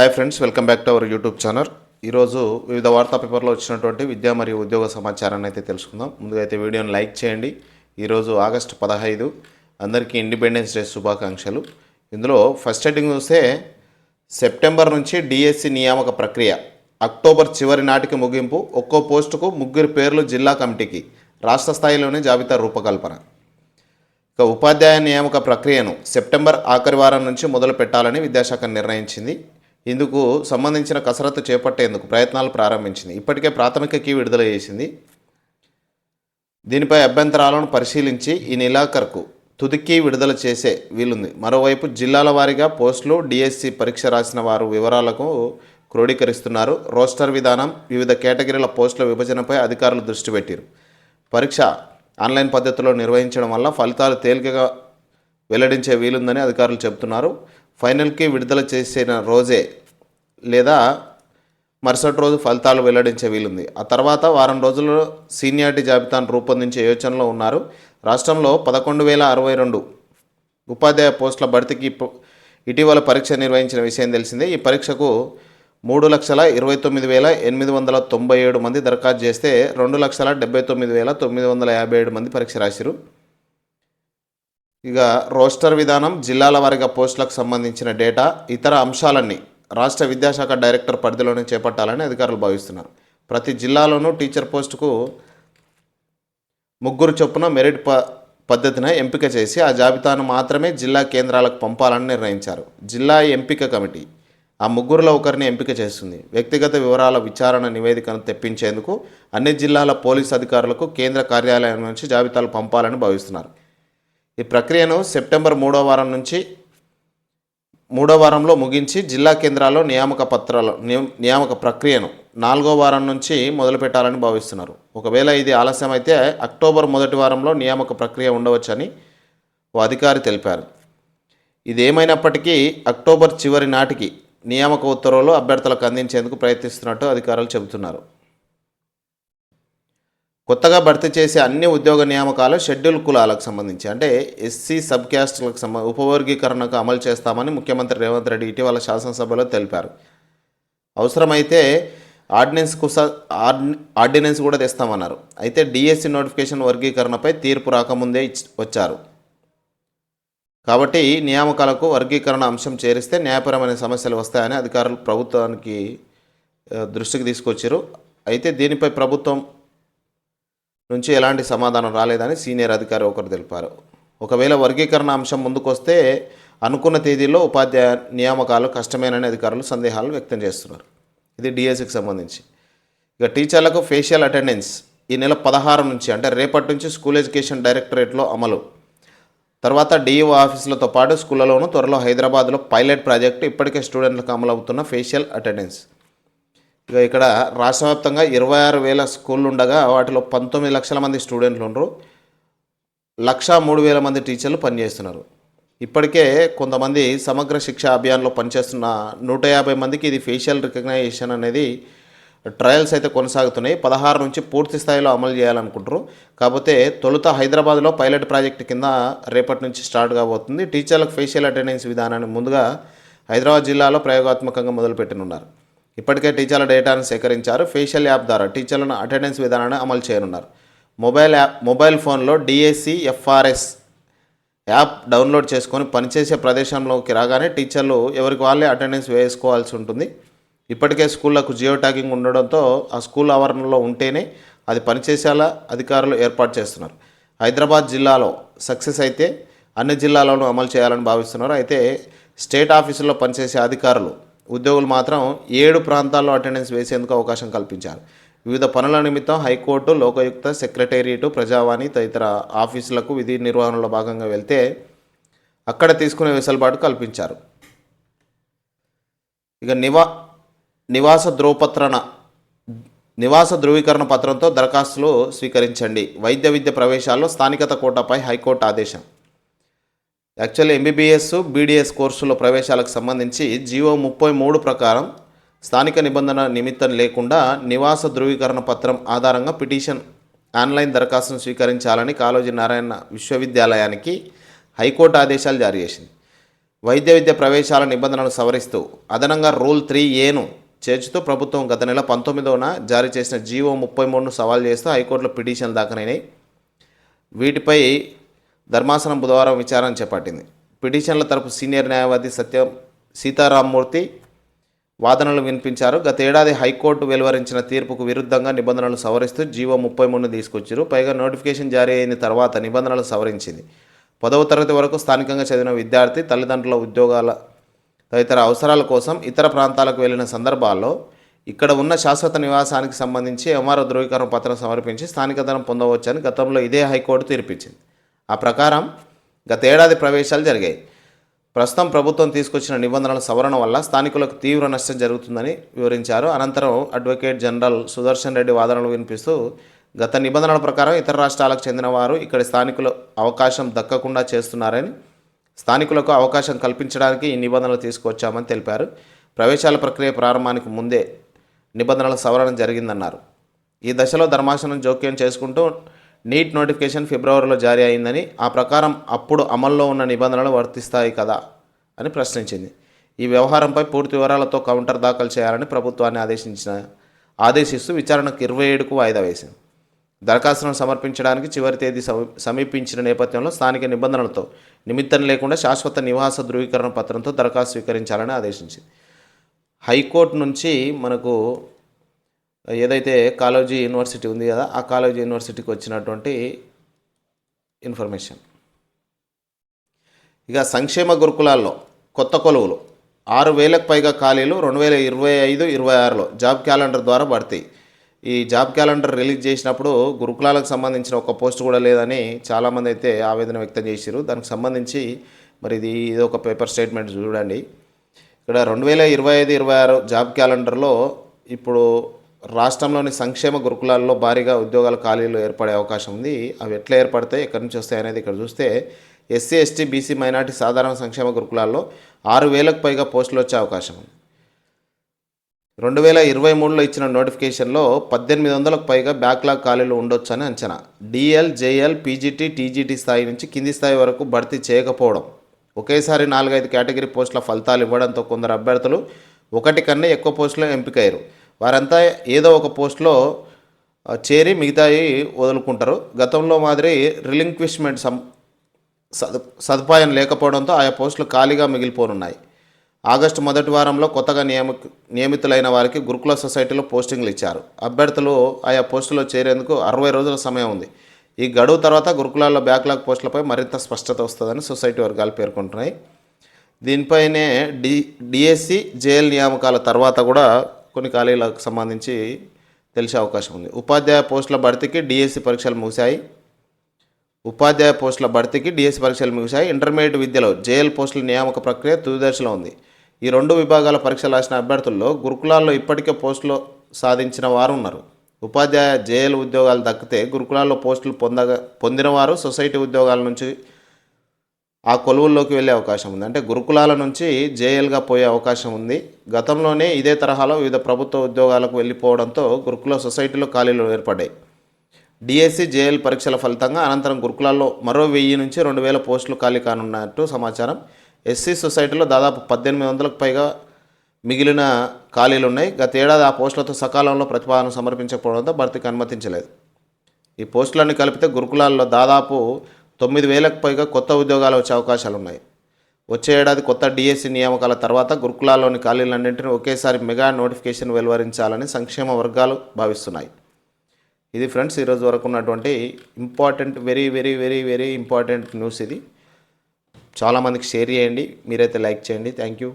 Hi friends welcome back to our YouTube channel ఈరోజు వివిధ వార్తా పేపర్లో వచ్చినటువంటి విద్యా మరియు ఉద్యోగ సమాచారాన్ని అయితే తెలుసుకుందాం. ముందుగా అయితే వీడియోని లైక్ చేయండి. ఈరోజు ఆగస్టు పదహైదు. అందరికీ ఇండిపెండెన్స్ డే శుభాకాంక్షలు. ఇందులో ఫస్ట్ హెడ్డింగ్ చూస్తే సెప్టెంబర్ నుంచి డిఎస్సి నియామక ప్రక్రియ అక్టోబర్ చివరి నాటికి ముగింపు ఒక్కో పోస్టుకు ముగ్గురు పేర్లు జిల్లా కమిటీకి రాష్ట్ర స్థాయిలోనే జాబితా రూపకల్పన. ఇక ఉపాధ్యాయ నియామక ప్రక్రియను సెప్టెంబర్ ఆఖరి వారం నుంచి మొదలు పెట్టాలని విద్యాశాఖ నిర్ణయించింది. ఇందుకు సంబంధించిన కసరత్తు చేపట్టేందుకు ప్రయత్నాలు ప్రారంభించింది. ఇప్పటికే ప్రాథమిక కీ విడుదల చేసింది. దీనిపై అభ్యంతరాలను పరిశీలించి ఈ నిలాఖర్కు తుదికి విడుదల చేసే వీలుంది. మరోవైపు జిల్లాల వారీగా పోస్టులు డిఎస్సి పరీక్ష రాసిన వారు వివరాలకు క్రోడీకరిస్తున్నారు. రోస్టర్ విధానం వివిధ కేటగిరీల పోస్టుల విభజనపై అధికారులు దృష్టి పెట్టారు. పరీక్ష ఆన్లైన్ పద్ధతిలో నిర్వహించడం వల్ల ఫలితాలు తేలికగా వెల్లడించే వీలుందని అధికారులు చెబుతున్నారు. ఫైనల్కి విడుదల చేసిన రోజే లేదా మరుసటి రోజు ఫలితాలు వెల్లడించే వీలుంది. ఆ తర్వాత వారం రోజుల్లో సీనియారిటీ జాబితాను రూపొందించే యోచనలో ఉన్నారు. రాష్ట్రంలో పదకొండు వేల అరవై రెండు ఉపాధ్యాయ పోస్టుల భర్తీకి ఇటీవల పరీక్ష నిర్వహించిన విషయం తెలిసిందే. ఈ పరీక్షకు మూడు లక్షల ఇరవై తొమ్మిది వేల ఎనిమిది వందల తొంభై ఏడు మంది దరఖాస్తు చేస్తే రెండు లక్షల డెబ్బై తొమ్మిది వేల తొమ్మిది వందల యాభై ఏడు మంది పరీక్ష రాశారు ఇక రోస్టర్ విధానం జిల్లాల వారీగా పోస్టులకు సంబంధించిన డేటా ఇతర అంశాలన్నీ రాష్ట్ర విద్యాశాఖ డైరెక్టర్ పరిధిలోనే చేపట్టాలని అధికారులు భావిస్తున్నారు. ప్రతి జిల్లాలోనూ టీచర్ పోస్టుకు ముగ్గురు చొప్పున మెరిట్ ప పద్ధతిన ఎంపిక చేసి ఆ జాబితాను మాత్రమే జిల్లా కేంద్రాలకు పంపాలని నిర్ణయించారు. జిల్లా ఎంపిక కమిటీ ఆ ముగ్గురులో ఒకరిని ఎంపిక చేస్తుంది. వ్యక్తిగత వివరాల విచారణ నివేదికను తెప్పించేందుకు అన్ని జిల్లాల పోలీస్ అధికారులకు కేంద్ర కార్యాలయం నుంచి జాబితాలు పంపాలని భావిస్తున్నారు. ఈ ప్రక్రియను సెప్టెంబర్ మూడో వారం నుంచి మూడో వారంలో ముగించి జిల్లా కేంద్రాల్లో నియామక పత్రాలు నియామక ప్రక్రియను నాలుగో వారం నుంచి మొదలుపెట్టాలని భావిస్తున్నారు. ఒకవేళ ఇది ఆలస్యం అయితే అక్టోబర్ మొదటి వారంలో నియామక ప్రక్రియ ఉండవచ్చని ఓ అధికారి తెలిపారు. ఇదేమైనప్పటికీ అక్టోబర్ చివరి నాటికి నియామక ఉత్తర్వులు అభ్యర్థులకు అందించేందుకు ప్రయత్నిస్తున్నట్టు అధికారులు చెబుతున్నారు. కొత్తగా భర్తీ చేసే అన్ని ఉద్యోగ నియామకాలు షెడ్యూల్ కులాలకు సంబంధించి అంటే ఎస్సీ సబ్ క్యాస్టులకు సంబంధ ఉపవర్గీకరణకు అమలు చేస్తామని ముఖ్యమంత్రి రేవంత్ రెడ్డి ఇటీవల శాసనసభలో తెలిపారు. అవసరమైతే ఆర్డినెన్స్ కుస ఆర్డి- ఆర్డినెన్స్ కూడా తెస్తామన్నారు. అయితే డిఎస్సి నోటిఫికేషన్ వర్గీకరణపై తీర్పు రాకముందే వచ్చారు. కాబట్టి నియామకాలకు వర్గీకరణ అంశం చేరిస్తే న్యాయపరమైన సమస్యలు వస్తాయని అధికారులు ప్రభుత్వానికి దృష్టికి తీసుకొచ్చారు. అయితే దీనిపై ప్రభుత్వం నుంచి ఎలాంటి సమాధానం రాలేదని సీనియర్ అధికారి ఒకరు తెలిపారు. ఒకవేళ వర్గీకరణ అంశం ముందుకొస్తే అనుకున్న తేదీల్లో ఉపాధ్యాయ నియామకాలు కష్టమేనని అధికారులు సందేహాలు వ్యక్తం చేస్తున్నారు. ఇది డిఎస్సికి సంబంధించి. ఇక టీచర్లకు ఫేషియల్ అటెండెన్స్ ఈ నెల పదహారు నుంచి అంటే రేపటి నుంచి స్కూల్ ఎడ్యుకేషన్ డైరెక్టరేట్లో అమలు. తర్వాత డిఈఓ ఆఫీసులతో పాటు స్కూళ్ళలోనూ త్వరలో హైదరాబాద్లో పైలట్ ప్రాజెక్టు ఇప్పటికే స్టూడెంట్లకు అమలవుతున్న ఫేషియల్ అటెండెన్స్. ఇక ఇక్కడ రాష్ట్ర వ్యాప్తంగా ఇరవై ఆరు వేల స్కూళ్ళు ఉండగా వాటిలో పంతొమ్మిది లక్షల మంది స్టూడెంట్లు ఉండరు. లక్షా మూడు వేల మంది టీచర్లు పనిచేస్తున్నారు. ఇప్పటికే కొంతమంది సమగ్ర శిక్ష అభియాన్లో పనిచేస్తున్న నూట యాభై మందికి ఇది ఫేషియల్ రికగ్నైజేషన్ అనేది ట్రయల్స్ అయితే కొనసాగుతున్నాయి. పదహారు నుంచి పూర్తి స్థాయిలో అమలు చేయాలనుకుంటారు కాకపోతే తొలుత హైదరాబాద్లో పైలట్ ప్రాజెక్ట్ కింద రేపటి నుంచి స్టార్ట్ కాబోతుంది. టీచర్లకు ఫేషియల్ అటెండెన్స్ విధానాన్ని ముందుగా హైదరాబాద్ జిల్లాలో ప్రయోగాత్మకంగా మొదలుపెట్టనున్నారు. ఇప్పటికే టీచర్ల డేటాను సేకరించారు. ఫేషియల్ యాప్ ద్వారా టీచర్లను అటెండెన్స్ విధానాన్ని అమలు చేయనున్నారు. మొబైల్ యాప్ మొబైల్ ఫోన్లో డిఎస్సి ఎఫ్ఆర్ఎస్ యాప్ డౌన్లోడ్ చేసుకొని పనిచేసే ప్రదేశంలోకి రాగానే టీచర్లు ఎవరికి వాళ్ళే అటెండెన్స్ వేసుకోవాల్సి ఉంటుంది. ఇప్పటికే స్కూళ్ళకు జియో ట్యాగింగ్ ఉండడంతో ఆ స్కూల్ ఆవరణలో ఉంటేనే అది పనిచేసేలా అధికారులు ఏర్పాటు చేస్తున్నారు. హైదరాబాద్ జిల్లాలో సక్సెస్ అయితే అన్ని జిల్లాలోనూ అమలు చేయాలని భావిస్తున్నారు. అయితే స్టేట్ ఆఫీసుల్లో పనిచేసే అధికారులు ఉద్యోగులు మాత్రం ఏడు ప్రాంతాల్లో అటెండెన్స్ వేసేందుకు అవకాశం కల్పించారు. వివిధ పనుల నిమిత్తం హైకోర్టు లోకయుక్త సెక్రటేరియట్ ప్రజావాణి తదితర ఆఫీసులకు విధి నిర్వహణలో భాగంగా వెళ్తే అక్కడ తీసుకునే వెసులుబాటు కల్పించారు. ఇక నివా నివాస ధ్రువపత్రణ నివాస ధృవీకరణ పత్రంతో దరఖాస్తులు స్వీకరించండి. వైద్య విద్య ప్రవేశాల్లో స్థానికత కోటాపై హైకోర్టు ఆదేశం. యాక్చువల్లీ ఎంబీబీఎస్ బీడీఎస్ కోర్సులో ప్రవేశాలకు సంబంధించి జీవో ముప్పై మూడు ప్రకారం స్థానిక నిబంధన నిమిత్తం లేకుండా నివాస ధృవీకరణ పత్రం ఆధారంగా పిటిషన్ ఆన్లైన్ దరఖాస్తును స్వీకరించాలని కాళోజీ నారాయణ విశ్వవిద్యాలయానికి హైకోర్టు ఆదేశాలు జారీ చేసింది. వైద్య విద్య ప్రవేశాల నిబంధనలు సవరిస్తూ అదనంగా రూల్ త్రీ ఏను చేర్చుతూ ప్రభుత్వం గత నెల పంతొమ్మిదవన జారీ చేసిన జీవో ముప్పై మూడును సవాల్ చేస్తూ హైకోర్టులో పిటిషన్లు దాఖలైనాయి. వీటిపై ధర్మాసనం బుధవారం విచారణ చేపట్టింది. పిటిషన్ల తరపు సీనియర్ న్యాయవాది సత్యం సీతారామమూర్తి వాదనలు వినిపించారు. గతేడాది హైకోర్టు వెలువరించిన తీర్పుకు విరుద్ధంగా నిబంధనలు సవరిస్తూ జీవో ముప్పై మూడును తీసుకొచ్చారు పైగా నోటిఫికేషన్ జారీ అయిన తర్వాత నిబంధనలు సవరించింది. పదవ తరగతి వరకు స్థానికంగా చదివిన విద్యార్థి తల్లిదండ్రుల ఉద్యోగాల తదితర అవసరాల కోసం ఇతర ప్రాంతాలకు వెళ్ళిన సందర్భాల్లో ఇక్కడ ఉన్న శాశ్వత నివాసానికి సంబంధించి ఎంఆర్ఓ ధృవీకరణ పత్రం సమర్పించి స్థానికతనం పొందవచ్చని గతంలో ఇదే హైకోర్టు తీర్పిచ్చింది. ఆ ప్రకారం గత ఏడాది ప్రవేశాలు జరిగాయి. ప్రస్తుతం ప్రభుత్వం తీసుకొచ్చిన నిబంధనల సవరణ వల్ల స్థానికులకు తీవ్ర నష్టం జరుగుతుందని వివరించారు. అనంతరం అడ్వకేట్ జనరల్ సుదర్శన్ రెడ్డి వాదనలు వినిపిస్తూ గత నిబంధనల ప్రకారం ఇతర రాష్ట్రాలకు చెందిన వారు ఇక్కడి స్థానికులు అవకాశం దక్కకుండా చేస్తున్నారని స్థానికులకు అవకాశం కల్పించడానికి ఈ నిబంధనలు తీసుకొచ్చామని తెలిపారు. ప్రవేశాల ప్రక్రియ ప్రారంభానికి ముందే నిబంధనల సవరణ జరిగిందన్నారు. ఈ దశలో ధర్మాసనం జోక్యం చేసుకుంటూ నీట్ నోటిఫికేషన్ ఫిబ్రవరిలో జారీ అయిందని ఆ ప్రకారం అప్పుడు అమల్లో ఉన్న నిబంధనలు వర్తిస్తాయి కదా అని ప్రశ్నించింది. ఈ వ్యవహారంపై పూర్తి వివరాలతో కౌంటర్ దాఖలు చేయాలని ప్రభుత్వాన్ని ఆదేశించిన ఆదేశిస్తూ విచారణకు ఇరవై ఏడుకు వాయిదా వేసింది. దరఖాస్తును సమర్పించడానికి చివరి తేదీ సమీపించిన నేపథ్యంలో స్థానిక నిబంధనలతో నిమిత్తం లేకుండా శాశ్వత నివాస ధృవీకరణ పత్రంతో దరఖాస్తు స్వీకరించాలని ఆదేశించింది. హైకోర్టు నుంచి మనకు ఏదైతే కాలేజీ యూనివర్సిటీ ఉంది కదా ఆ కాలేజీ యూనివర్సిటీకి వచ్చినటువంటి ఇన్ఫర్మేషన్. ఇక సంక్షేమ గురుకులాల్లో కొత్త కొలువులు. ఆరు వేలకు పైగా ఖాళీలు రెండు వేల ఇరవై ఐదు ఇరవై ఆరులో జాబ్ క్యాలెండర్ ద్వారా పడతాయి ఈ జాబ్ క్యాలెండర్ రిలీజ్ చేసినప్పుడు గురుకులాలకు సంబంధించిన ఒక పోస్ట్ కూడా లేదని చాలామంది అయితే ఆవేదన వ్యక్తం చేశారు దానికి సంబంధించి మరి ఇది ఇది ఒక పేపర్ స్టేట్మెంట్ చూడండి. ఇక్కడ రెండు వేల ఇరవై ఐదు ఇరవై ఆరు జాబ్ క్యాలెండర్లో ఇప్పుడు రాష్ట్రంలోని సంక్షేమ గురుకులాల్లో భారీగా ఉద్యోగాల ఖాళీలు ఏర్పడే అవకాశం ఉంది. అవి ఎట్లా ఏర్పడతాయి ఎక్కడి నుంచి వస్తాయి అనేది ఇక్కడ చూస్తే ఎస్సీ ఎస్టీ బీసీ మైనార్టీ సాధారణ సంక్షేమ గురుకులాల్లో ఆరు వేలకు పైగా పోస్టులు వచ్చే అవకాశం ఉంది. రెండు వేల ఇరవై మూడులో ఇచ్చిన నోటిఫికేషన్లో పద్దెనిమిది వందలకు పైగా బ్యాక్లాగ్ ఖాళీలు ఉండొచ్చు అని అంచనా. డిఎల్ జేఎల్ పీజీటీ టీజీటీ స్థాయి నుంచి కింది స్థాయి వరకు భర్తీ చేయకపోవడం. ఒకేసారి నాలుగైదు కేటగిరీ పోస్టుల ఫలితాలు ఇవ్వడంతో కొందరు అభ్యర్థులు ఒకటి కన్నా ఎక్కువ పోస్టులు ఎంపికయ్యారు. వారంతా ఏదో ఒక పోస్ట్లో చేరి మిగతాయి వదులుకుంటారు. గతంలో మాదిరి రిలింక్విష్మెంట్ సం సదు సదుపాయం లేకపోవడంతో ఆయా పోస్టులు ఖాళీగా మిగిలిపోనున్నాయి. ఆగస్టు మొదటి వారంలో కొత్తగా నియమ నియమితులైన వారికి గురుకుల సొసైటీలో పోస్టింగ్లు ఇచ్చారు. అభ్యర్థులు ఆయా పోస్టులో చేరేందుకు అరవై రోజుల సమయం ఉంది. ఈ గడువు తర్వాత గురుకులాల్లో బ్యాక్లాగ్ పోస్టులపై మరింత స్పష్టత వస్తుందని సొసైటీ వర్గాలు పేర్కొంటున్నాయి. దీనిపైనే డి డిఎస్సి జేఎల్ నియామకాల తర్వాత కూడా కొన్ని ఖాళీలకు సంబంధించి తెలిసే అవకాశం ఉంది. ఉపాధ్యాయ పోస్టుల భర్తీకి డిఎస్సి పరీక్షలు ముగిశాయి. ఉపాధ్యాయ పోస్టుల భర్తీకి డిఎస్సి పరీక్షలు ముగిశాయి. ఇంటర్మీడియట్ విద్యలో జేఎల్ పోస్టుల నియామక ప్రక్రియ తుది ఉంది. ఈ రెండు విభాగాల పరీక్షలు రాసిన అభ్యర్థుల్లో గురుకులాల్లో ఇప్పటికే పోస్టులు సాధించిన వారు ఉన్నారు. ఉపాధ్యాయ జేఎల్ ఉద్యోగాలు దక్కితే గురుకులాల్లో పోస్టులు పొందగా పొందిన వారు సొసైటీ ఉద్యోగాల నుంచి ఆ కొలువుల్లోకి వెళ్ళే అవకాశం ఉంది. అంటే గురుకులాల నుంచి జేఎల్గా పోయే అవకాశం ఉంది. గతంలోనే ఇదే తరహాలో వివిధ ప్రభుత్వ ఉద్యోగాలకు వెళ్ళిపోవడంతో గురుకుల సొసైటీలో ఖాళీలు ఏర్పడ్డాయి. డిఎస్సి జేఎల్ పరీక్షల ఫలితంగా అనంతరం గురుకులాల్లో మరో వెయ్యి నుంచి రెండు వేల పోస్టులు ఖాళీ కానున్నట్టు సమాచారం. ఎస్సీ సొసైటీలో దాదాపు పద్దెనిమిది వందలకు పైగా మిగిలిన ఖాళీలు ఉన్నాయి. గతేడాది ఆ పోస్టులతో సకాలంలో ప్రతిపాదన సమర్పించకపోవడంతో భర్తీకి అనుమతించలేదు. ఈ పోస్టులన్నీ కలిపితే గురుకులాల్లో దాదాపు తొమ్మిది వేలకు పైగా కొత్త ఉద్యోగాలు వచ్చే అవకాశాలు ఉన్నాయి వచ్చే ఏడాది కొత్త డిఎస్సి నియామకాల తర్వాత గురుకులాల్లోని ఖాళీలన్నింటినీ ఒకేసారి మెగా నోటిఫికేషన్ వెలువరించాలని సంక్షేమ వర్గాలు భావిస్తున్నాయి. ఇది ఫ్రెండ్స్ ఈరోజు వరకు ఉన్నటువంటి important very very very very important news ఇది. చాలామందికి షేర్ చేయండి. మీరైతే లైక్ చేయండి. Thank you.